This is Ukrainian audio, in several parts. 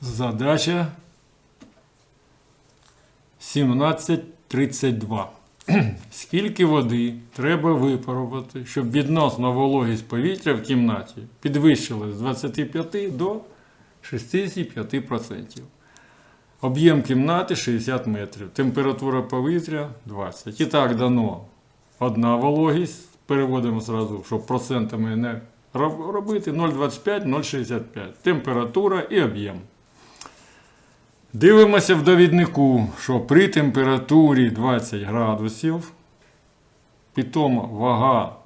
Задача 1732. Скільки води треба випарувати, щоб відносно вологість повітря в кімнаті підвищилась з 25 до 65%. Об'єм кімнати 60 метрів, температура повітря 20. І так дано одна вологість. Переводимо зразу, щоб процентами не робити 0,25, 0,65. Температура і об'єм. Дивимося в довіднику, що при температурі 20 градусів питома вага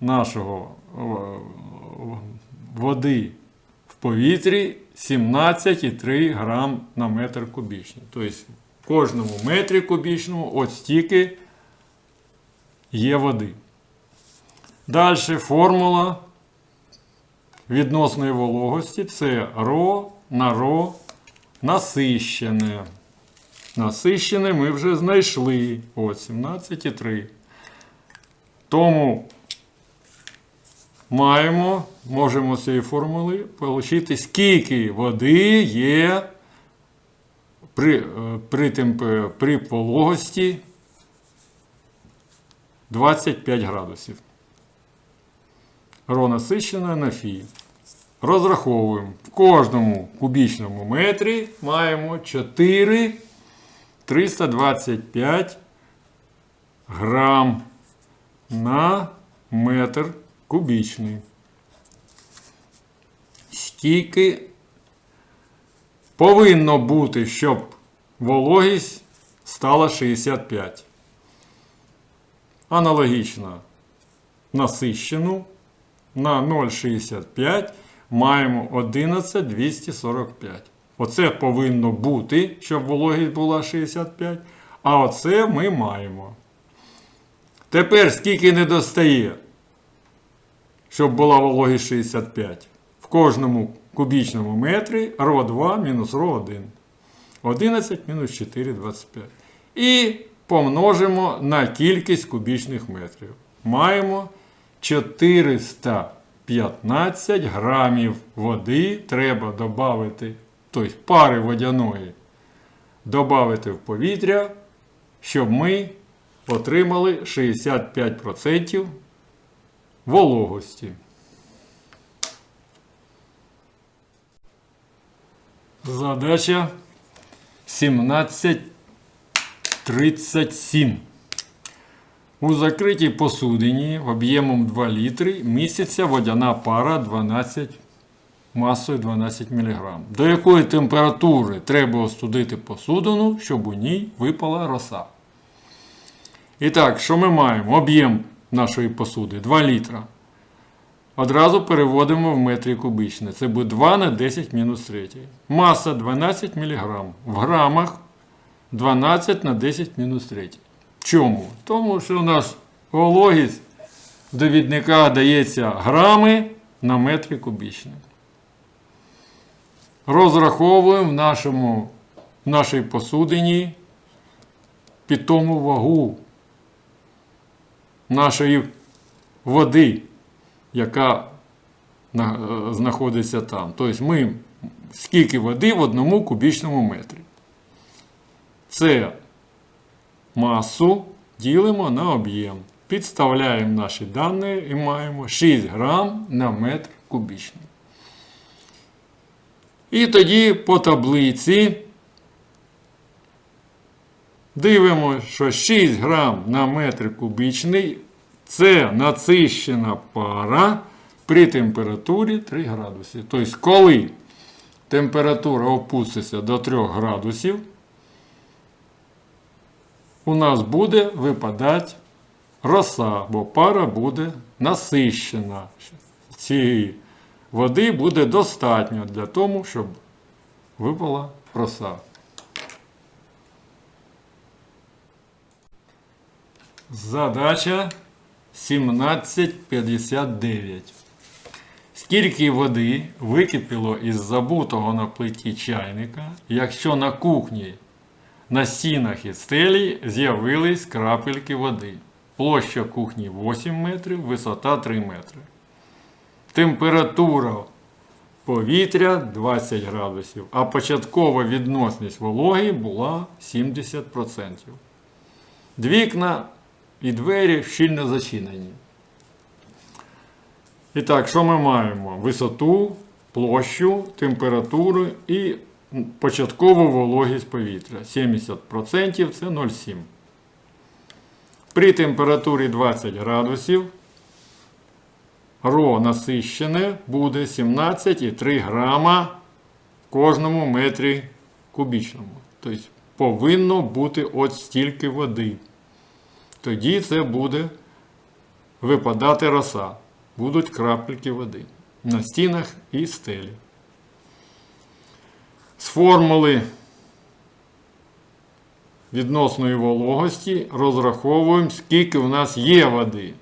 нашого е, води в повітрі 17,3 грам на метр кубічний. Тобто в кожному метрі кубічному от стільки є води. Далі формула відносної вологості це ро на ро насищене. Насищене ми вже знайшли. От 17,3. Тому маємо, можемо цієї формули отримати, скільки води є при, е, при, темпе- при вологості 25 градусів. Ро насищене на фі. Розраховуємо. В кожному кубічному метрі маємо 4 325 грам на метр кубічний. Скільки повинно бути, щоб вологість стала 65. Аналогічно насищену на 0,65 маємо 11,245. Оце повинно бути, щоб вологість була 65. А оце ми маємо. Тепер скільки не достає, щоб була вологість 65. В кожному кубічному метрі ро 2 мінус ро 1. 11 мінус 4, 25. І помножимо на кількість кубічних метрів. Маємо 415 грамів води треба додати, тобто пари водяної додати в повітря, щоб ми отримали 65% вологості. Задача 1737. У закритій посудині об'ємом 2 літри міститься водяна пара 12 масою 12 мг. До якої температури треба остудити посудину, щоб у ній випала роса? І так, що ми маємо? Об'єм нашої посуди 2 літра. Одразу переводимо в метрі кубічні. Це буде 2 на 10 мінус 3. Маса 12 мг. В грамах 12 на 10 мінус 3. Чому? Тому що у нас вологість довідника дається грами на метрі кубічні. Розраховуємо в, нашому, в нашій посудині питому вагу нашої води, яка е, знаходиться там. Тобто ми скільки води в одному кубічному метрі. Це масу ділимо на об'єм. Підставляємо наші дані і маємо 6 грам на метр кубічний. І тоді по таблиці дивимося, що 6 грам на метр кубічний це насищена пара при температурі 3 градуси. Тобто, коли температура опуститься до 3 градусів, у нас буде випадати роса, бо пара буде насищена. Цієї води буде достатньо для того, щоб випала роса. Задача 1759. Скільки води википіло із забутого на плиті чайника, якщо на кухні на стінах і стелі з'явились крапельки води. Площа кухні 8 метрів, висота 3 метри. Температура повітря 20 градусів, а початкова відносність вологи була 70%. Вікна і двері щільно зачинені. І так, що ми маємо? Висоту, площу, температуру і початкову вологість повітря. 70% це 0,7. При температурі 20 градусів ро насищене буде 17,3 грама в кожному метрі кубічному. Тобто повинно бути от стільки води. Тоді це буде випадати роса. Будуть крапельки води на стінах і стелі. Формули відносної вологості розраховуємо, скільки в нас є води.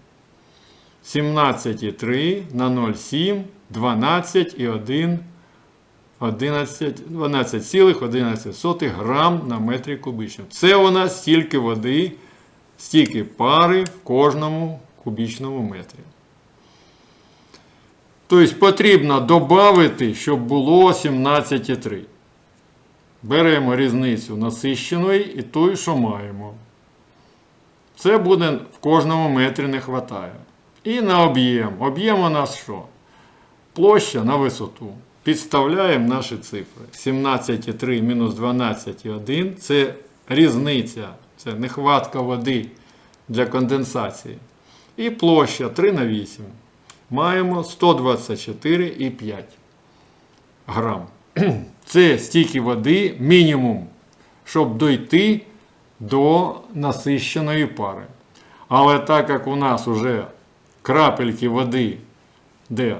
17,3 на 0,7, 12,1, 11, 12,11 грам на метрі кубічному. Це у нас стільки води, стільки пари в кожному кубічному метрі. Тобто потрібно додати, щоб було 17,3. Беремо різницю насищеної і тої, що маємо. Це буде в кожному метрі не вистачає. І на об'єм. Об'єм у нас що? Площа на висоту. Підставляємо наші цифри. 17,3 мінус 12,1 це різниця, це нехватка води для конденсації. І площа 3 на 8. Маємо 124,5 грам. Це стільки води мінімум, щоб дойти до насищеної пари. Але так як у нас вже крапельки води де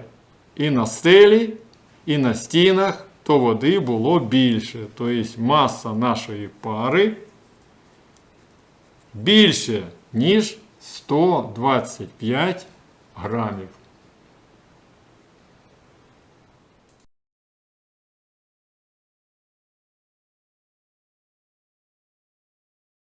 і на стелі, і на стінах, то води було більше. Тобто маса нашої пари більше, ніж 125 грамів.